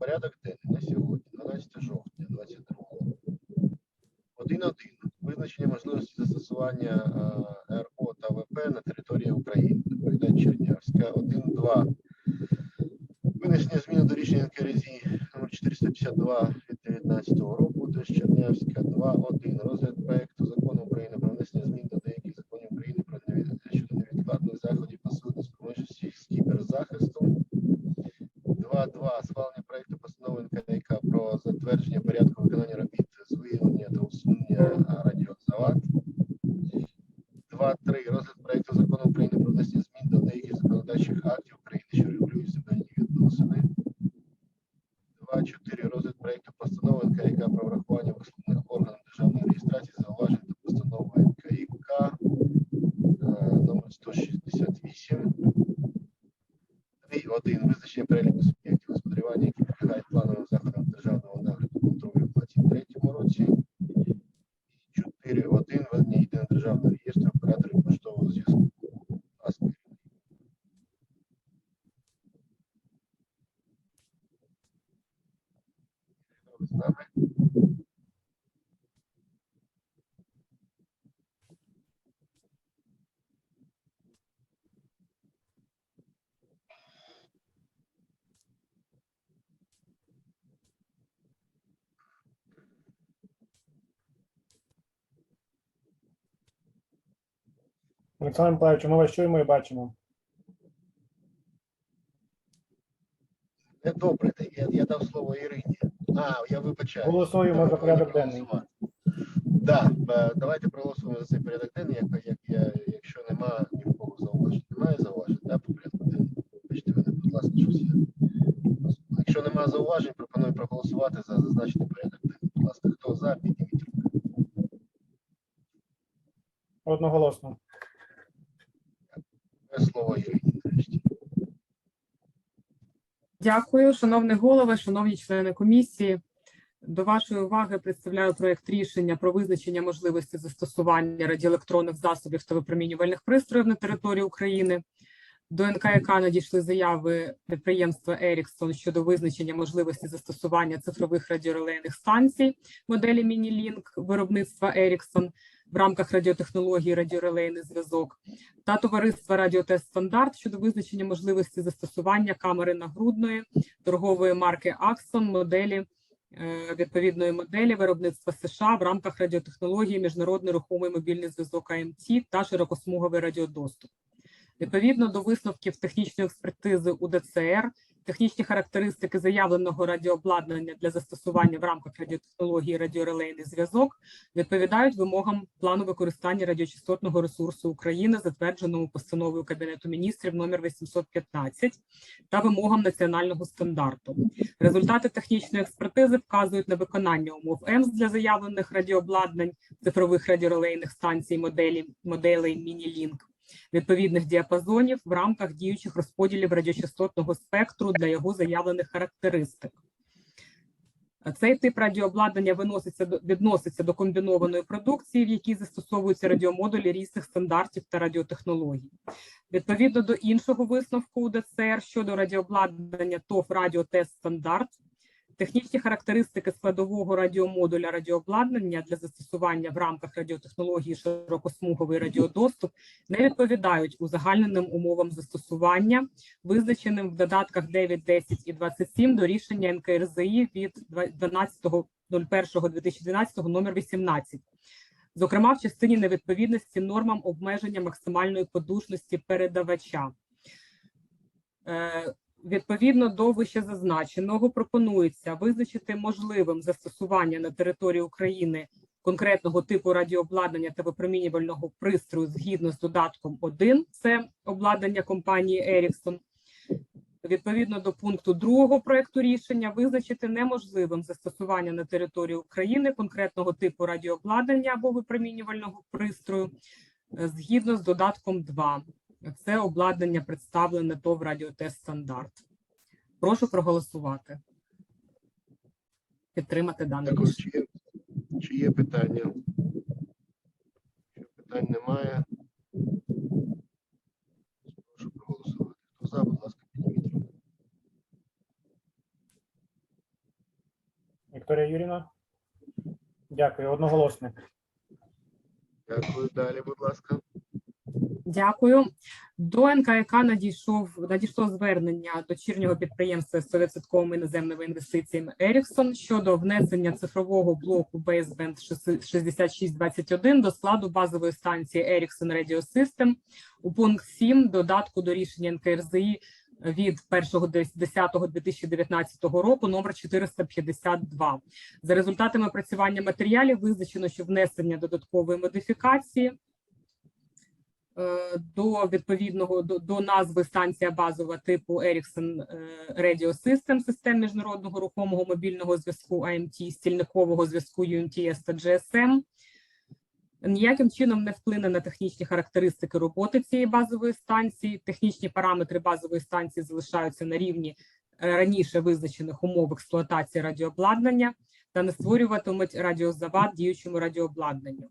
Порядок денний на сьогодні, 12 жовтня 22 1.1. Визначення можливості застосування е, РО та ВП на території України. Доповідач Чернявська. 1.2. Винесення зміни до рішення НКРЗІ номер 452 від 2019 року. Теж Чернявська. 2.1. Розгляд проекту закону України про внесення змін до деяких законів України про невід- щодо невідкладних заходів посилення спроможності з кіберзахисту. 2.2. Схвалення проекту постанови НКК про затвердження порядку виконання робіт з виявлення та усунення а, радіозавад. 2.3. Розгляд проекту закону України про внесення змін до деяких законодавчих актів України, що регулюють земельні відносини. 2.4. Розгляд проекту постанови НКК про врахування висловлених органом державної реєстрації зауважень до постанови НКК е, номер 168. 3.1. Визначення переліку суб'єктів господарювання, які підлягають плановим заходам державного нагляду контролю в 2023 році. 4.1. Ведення єдиного державного реєстру операторів поштового зв'язку. Будь ласка. Ви з нами? Олександр Миколаївич, ми вас чуємо і бачимо. Не добре, я, я дав слово Ірині. А, я вибачаю. Голосуємо за порядок денний. Так, да, давайте проголосуємо за цей порядок денний, як, як, я, якщо нема ні в кого зауважень. Немає зауважень, да, по порядку денному? Бачите мене, будь ласка, щось я. Якщо немає зауважень, пропоную проголосувати за зазначений порядок денний. Будь ласка, хто за, підніміть руку. Одноголосно. Слово Юрій. Дякую, шановний голове, шановні члени комісії. До вашої уваги представляю проект рішення про визначення можливості застосування радіоелектронних засобів та випромінювальних пристроїв на території України. До НКК надійшли заяви підприємства Еріксон щодо визначення можливості застосування цифрових радіорелейних станцій моделі Міні-Лінк виробництва Еріксон в рамках радіотехнології радіорелейний зв'язок та товариства Радіотест Стандарт щодо визначення можливості застосування камери нагрудної торгової марки Axon моделі е, відповідної моделі виробництва США в рамках радіотехнології міжнародний рухомий мобільний зв'язок АМТ та широкосмуговий радіодоступ. Відповідно до висновків технічної експертизи УДЦР, технічні характеристики заявленого радіообладнання для застосування в рамках радіотехнології радіорелейний зв'язок відповідають вимогам плану використання радіочастотного ресурсу України, затвердженому постановою Кабінету міністрів номер 815 та вимогам національного стандарту. Результати технічної експертизи вказують на виконання умов ЕМС для заявлених радіообладнань цифрових радіорелейних станцій моделі моделей Міні-Лінк відповідних діапазонів в рамках діючих розподілів радіочастотного спектру для його заявлених характеристик. Цей тип радіообладнання виноситься відноситься до комбінованої продукції, в якій застосовуються радіомодулі різних стандартів та радіотехнологій. Відповідно до іншого висновку УДЦР щодо радіообладнання ТОВ Радіотест Стандарт, технічні характеристики складового радіомодуля радіообладнання для застосування в рамках радіотехнології широкосмуговий радіодоступ не відповідають узагальненим умовам застосування, визначеним в додатках 9, 10 і 27 до рішення НКРЗІ від 12.01.2012 номер 18 зокрема в частині невідповідності нормам обмеження максимальної подушності передавача. Відповідно до вищезазначеного пропонується визначити можливим застосування на території України конкретного типу радіообладнання та випромінювального пристрою згідно з додатком 1, це обладнання компанії Ericsson. Відповідно до пункту 2 проекту рішення визначити неможливим застосування на території України конкретного типу радіообладнання або випромінювального пристрою е, згідно з додатком 2. Це обладнання представлене ТОВ Радіотест Стандарт. Прошу проголосувати. Підтримати дане рішення. Чи є, чи є питання? Якщо питань немає. Прошу проголосувати. Хто за, будь ласка, підніміть руку. Вікторія Юріна. Дякую. Одноголосно. Дякую. Далі, будь ласка. Дякую. До НКК надійшов надійшло звернення дочірнього підприємства з 100% іноземними інвестиціями Еріксон щодо внесення цифрового блоку Baseband 6621 до складу базової станції Ericsson Radio System у пункт 7 додатку до рішення НКРЗІ від 1.10.2019 року номер 452. За результатами опрацювання матеріалів визначено, що внесення додаткової модифікації до відповідного до, до назви станція базова типу Ericsson е, Radio System систем міжнародного рухомого мобільного зв'язку AMT, стільникового зв'язку UMTS та GSM ніяким чином не вплине на технічні характеристики роботи цієї базової станції. Технічні параметри базової станції залишаються на рівні е, раніше визначених умов експлуатації радіообладнання та не створюватимуть радіозавад діючому радіообладнанню.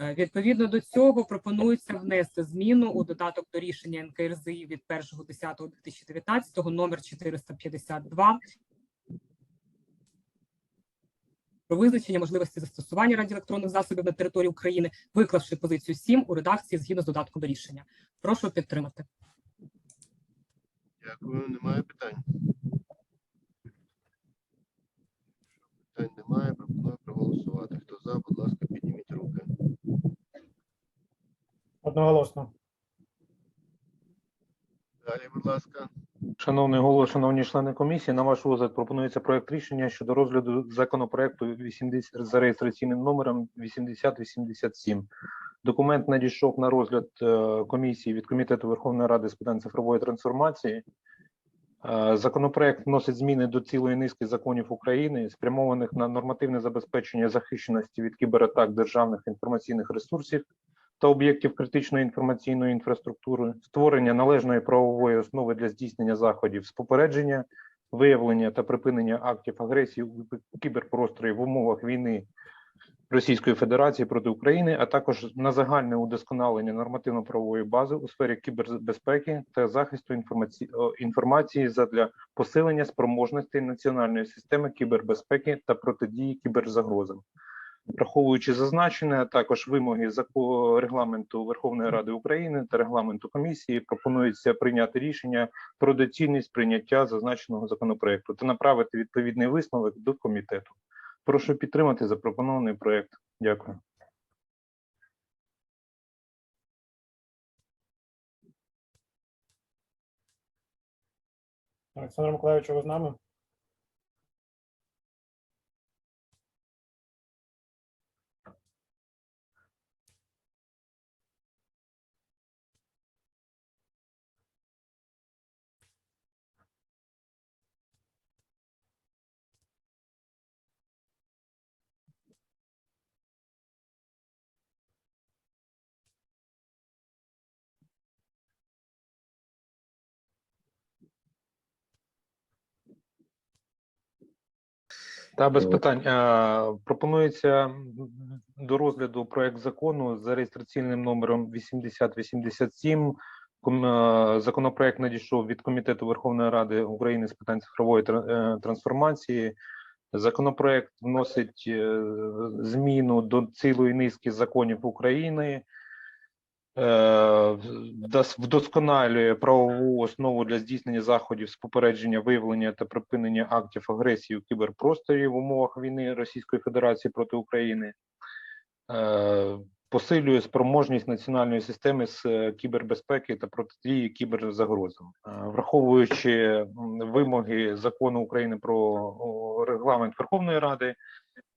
Е, Відповідно до цього пропонується внести зміну у додаток до рішення НКРЗІ від 1.10.2019 номер 452 про визначення можливості застосування радіоелектронних засобів на території України, виклавши позицію 7 у редакції згідно з додатком до рішення. Прошу підтримати. Дякую. Немає питань. Питань немає. Пропоную проголосувати. Хто за, будь ласка, підніміть руки. Одноголосно. Далі, будь ласка. Шановний голово, шановні члени комісії, на ваш розгляд пропонується проект рішення щодо розгляду законопроекту 80 за реєстраційним номером 8087. Документ надійшов на розгляд е, комісії від Комітету Верховної Ради з питань цифрової трансформації. Е, Законопроект вносить зміни до цілої низки законів України, спрямованих на нормативне забезпечення захищеності від кібератак державних інформаційних ресурсів та об'єктів критичної інформаційної інфраструктури, створення належної правової основи для здійснення заходів з попередження, виявлення та припинення актів агресії у кіберпросторі в умовах війни Російської Федерації проти України, а також на загальне удосконалення нормативно-правової бази у сфері кібербезпеки та захисту інформації, інформації задля посилення спроможностей національної системи кібербезпеки та протидії кіберзагрозам. Враховуючи зазначене, а також вимоги регламенту Верховної Ради України та регламенту комісії, пропонується прийняти рішення про доцільність прийняття зазначеного законопроекту та направити відповідний висновок до комітету. Прошу підтримати запропонований проект. Дякую. Олександр Миколаївич, ви з нами? Та без От. питань. Пропонується до розгляду проект закону за реєстраційним номером 8087. Ком- е, Законопроект надійшов від Комітету Верховної Ради України з питань цифрової е, трансформації. Законопроект вносить е, зміну до цілої низки законів України, вдосконалює правову основу для здійснення заходів з попередження, виявлення та припинення актів агресії у кіберпросторі в умовах війни Російської Федерації проти України, е, посилює спроможність національної системи з е, кібербезпеки та протидії кіберзагрозам, Е, враховуючи вимоги закону України про регламент Верховної Ради.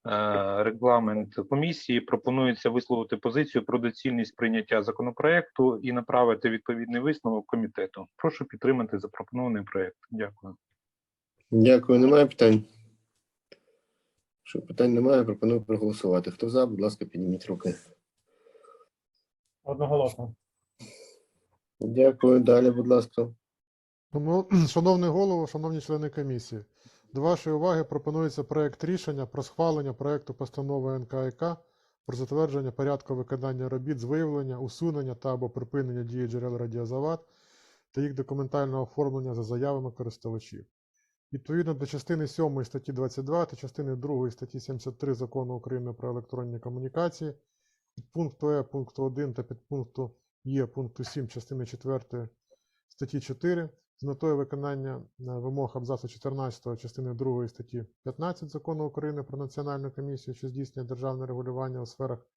Е, Регламент комісії пропонується висловити позицію про доцільність прийняття законопроекту і направити відповідний висновок комітету. Прошу підтримати запропонований проект. Дякую. Дякую. Немає питань. Якщо питань немає, пропоную проголосувати. Хто за, будь ласка, підніміть руки. Одноголосно. Дякую. Далі, будь ласка. Тому, шановний голово, шановні члени комісії, до вашої уваги пропонується проект рішення про схвалення проекту постанови НКК про затвердження порядку виконання робіт з виявлення, усунення та або припинення дії джерел радіозавад та їх документального оформлення за заявами користувачів. Відповідно до частини 7 статті 22 та частини 2 статті 73 Закону України про електронні комунікації, підпункту Е пункту 1 та підпункту Є пункту 7 частини 4 статті 4 з метою виконання е, вимог абзацу 14 частини 2 статті 15 Закону України про Національну комісію, що здійснює державне регулювання у сферах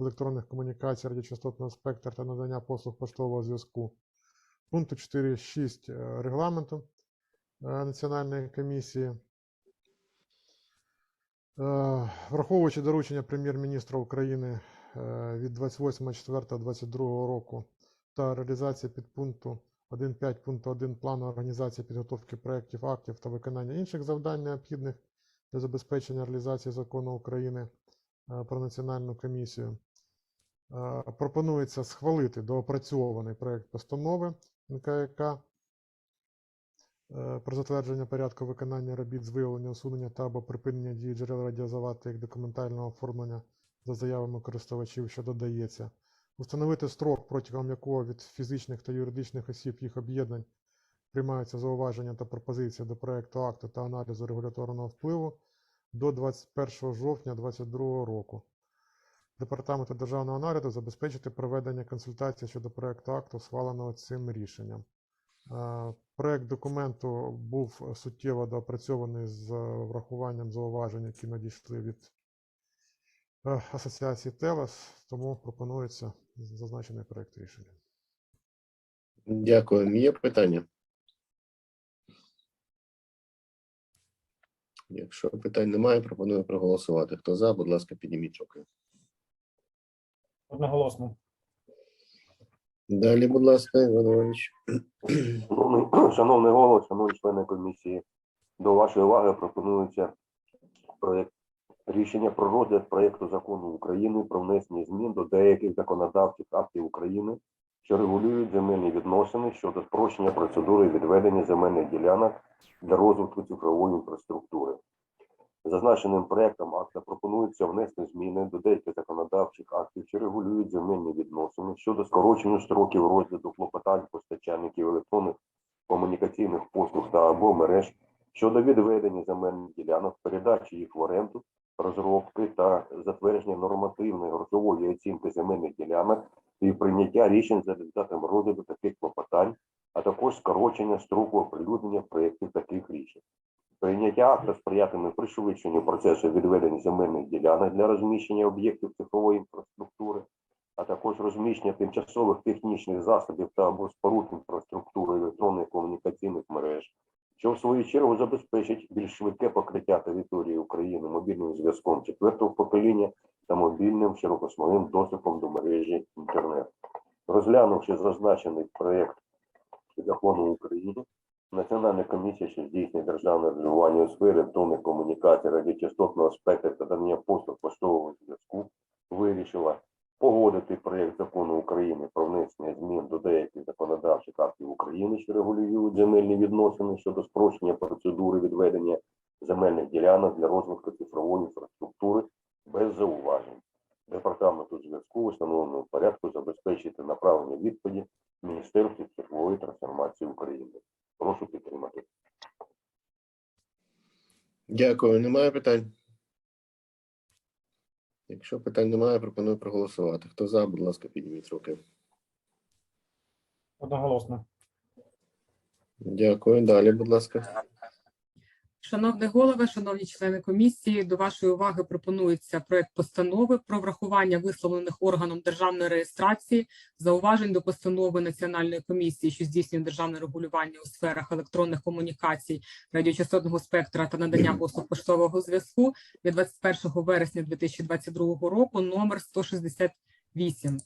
електронних комунікацій, радіочастотного спектра та надання послуг поштового зв'язку. Пункту 4.6 е, регламенту е, Національної комісії. Враховуючи доручення прем'єр-міністра України від 28.04.22 року та реалізація підпункту 1.5 пункту 1 плану організації підготовки проєктів, актів та виконання інших завдань необхідних для забезпечення реалізації закону України е, про національну комісію. Е, Пропонується схвалити доопрацьований проєкт постанови НКК е, про затвердження порядку виконання робіт з виявлення, усунення та або припинення дії джерел радіозавад та їх документального оформлення за заявами користувачів, що додається. Установити строк, протягом якого від фізичних та юридичних осіб їх об'єднань приймаються зауваження та пропозиції до проекту акту та аналізу регуляторного впливу до 21 жовтня 2022 року. Департаменту державного нагляду забезпечити проведення консультацій щодо проекту акту, схваленого цим рішенням. Е, Проект документу був суттєво доопрацьований з врахуванням зауважень, які надійшли від е, Асоціації ТЕЛЕС, тому пропонується зазначений проект рішення. Дякую. Є питання? Якщо питань немає, пропоную проголосувати. Хто за, будь ласка, підніміть руки. Одноголосно. Далі, будь ласка, Іван Іванович. Шановний, шановний голово, шановні члени комісії, до вашої уваги пропонується проєкт рішення про розгляд проєкту закону України про внесення змін до деяких законодавчих актів України, що регулюють земельні відносини щодо спрощення процедури відведення земельних ділянок для розвитку цифрової інфраструктури. Зазначеним проектом акта пропонується внести зміни до деяких законодавчих актів, що регулюють земельні відносини щодо скорочення строків розгляду клопотань постачальників електронних комунікаційних послуг та або мереж щодо відведення земельних ділянок, передачі їх в оренду, розробки та затвердження нормативної грошової оцінки земельних ділянок і прийняття рішень за результатом розгляду таких клопотань, а також скорочення строку оприлюднення проєктів таких рішень. Прийняття акта сприятиме пришвидшенню процесу відведення земельних ділянок для розміщення об'єктів цифрової інфраструктури, а також розміщення тимчасових технічних засобів та або споруд інфраструктури електронних комунікаційних мереж, що в свою чергу забезпечить більш швидке покриття території України мобільним зв'язком четвертого покоління та мобільним широкосмовим доступом до мережі інтернет. Розглянувши зазначений проєкт закону України, Національна комісія, що здійснює державне регулювання у сфері електронних комунікацій, радіочастотного спектру та надання послуг поштового зв'язку, вирішила погодити проєкт закону України про внесення змін до деяких законодавчих актів України, що регулюють земельні відносини щодо спрощення процедури відведення земельних ділянок для розвитку цифрової інфраструктури без зауважень. Департаменту зв'язку в установленому порядку забезпечити направлення відповіді Міністерству цифрової трансформації України. Прошу підтримати. Дякую. Немає питань? Якщо питань немає, пропоную проголосувати. Хто за, будь ласка, підніміть руки. Одноголосно. Дякую. Далі, будь ласка. Шановний голове, шановні члени комісії, до вашої уваги пропонується проект постанови про врахування висловлених органом державної реєстрації зауважень до постанови Національної комісії, що здійснює державне регулювання у сферах електронних комунікацій, радіочастотного спектра та надання послуг поштового зв'язку від 21 вересня 2022 року, номер 168.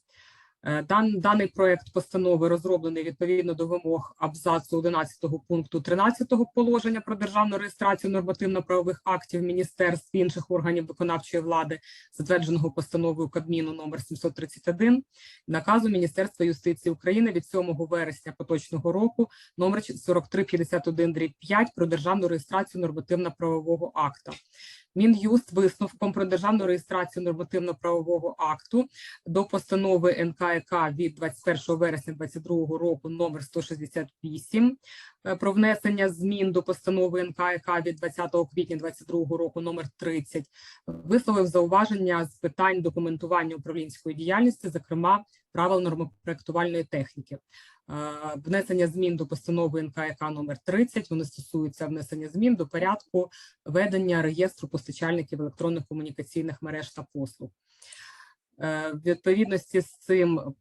Е, Дан, даний проект постанови розроблений відповідно до вимог абзацу 11 пункту 13 положення про державну реєстрацію нормативно-правових актів міністерств і інших органів виконавчої влади, затвердженого постановою Кабміну номер 731, наказу Міністерства юстиції України від 7 вересня поточного року номер 4351 5 про державну реєстрацію нормативно-правового акта. Мін'юст висновком про державну реєстрацію нормативно-правового акту до постанови НК НКК від 21 вересня 2022 року номер 168 е, про внесення змін до постанови НКК від 20 квітня 2022 року номер 30 висловив зауваження з питань документування управлінської діяльності, зокрема правил нормопроектувальної техніки. Е, Внесення змін до постанови НКК номер 30, вони стосуються внесення змін до порядку ведення реєстру постачальників електронних комунікаційних мереж та послуг. Е, відповідності з цим е,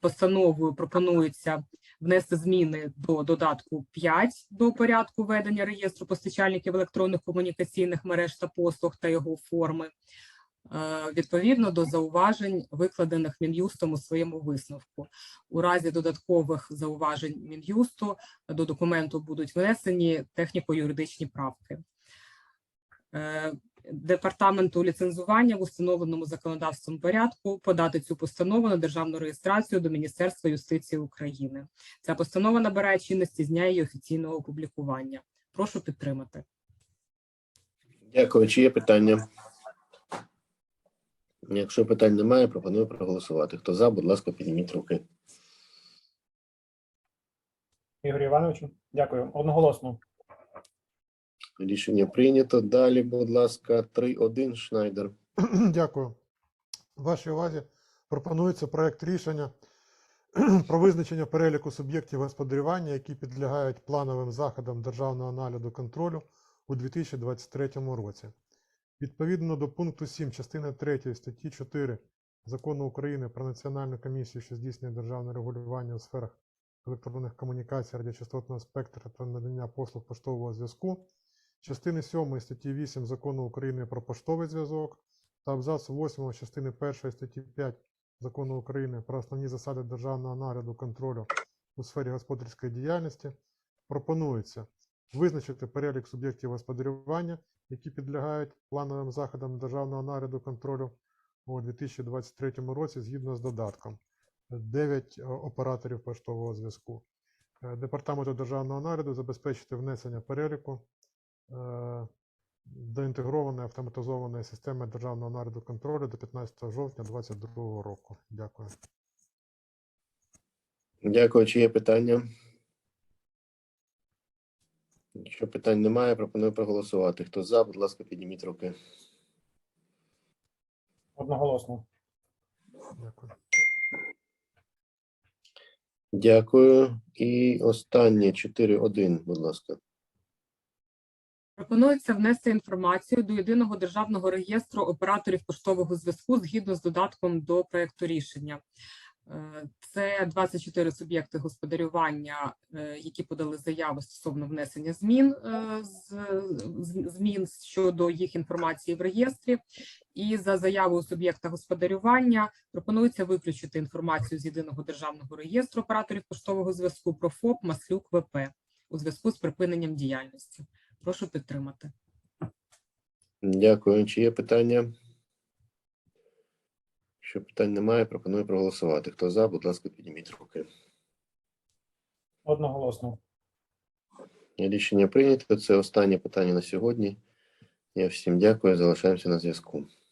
постановою пропонується внести зміни до додатку 5 до порядку ведення реєстру постачальників електронних комунікаційних мереж та послуг та його форми. е, Відповідно до зауважень, викладених Мін'юстом у своєму висновку. У разі додаткових зауважень Мін'юсту до документу будуть внесені техніко-юридичні правки. Департаменту ліцензування в установленому законодавством порядку подати цю постанову на державну реєстрацію до Міністерства юстиції України. Ця постанова набирає чинності з дня її офіційного опублікування. Прошу підтримати. Дякую. Чи є питання? Якщо питань немає, пропоную проголосувати. Хто за, будь ласка, підніміть руки. Ігор Івановичу, дякую. Одноголосно. Рішення прийнято. Далі, будь ласка, 3-1, Шнайдер. Дякую. Вашій увазі пропонується проект рішення про визначення переліку суб'єктів господарювання, які підлягають плановим заходам державного нагляду контролю у 2023 році. Відповідно до пункту 7 частини 3 статті 4 Закону України про Національну комісію, що здійснює державне регулювання у сферах електронних комунікацій, радіочастотного спектра та надання послуг поштового зв'язку, частини 7 статті 8 Закону України про поштовий зв'язок, та абзацу 8 частини 1 статті 5 Закону України про основні засади державного нагляду контролю у сфері господарської діяльності пропонується визначити перелік суб'єктів господарювання, які підлягають плановим заходам державного нагляду контролю у 2023 році згідно з додатком. 9 операторів поштового зв'язку. Е, Департаменту державного нагляду забезпечити внесення переліку е, до інтегрованої автоматизованої системи державного нагляду контролю до 15 жовтня 2022 року. Дякую. Дякую. Чи є питання? Якщо питань немає, пропоную проголосувати. Хто за, будь ласка, підніміть руки. Одноголосно. Дякую. Дякую. І останнє 4-1, будь ласка. Пропонується внести інформацію до єдиного державного реєстру операторів поштового зв'язку згідно з додатком до проекту рішення. Е, Це 24 суб'єкти господарювання, е, які подали заяви стосовно внесення змін е, змін щодо їх інформації в реєстрі. І за заявою суб'єкта господарювання пропонується виключити інформацію з єдиного державного реєстру операторів поштового зв'язку про ФОП Маслюк ВП у зв'язку з припиненням діяльності. Прошу підтримати. Дякую. Чи є питання? Якщо питань немає, пропоную проголосувати. Хто за, будь ласка, підніміть руки. Одноголосно. Рішення прийнято. Це останнє питання на сьогодні. Я всім дякую. Залишаємося на зв'язку.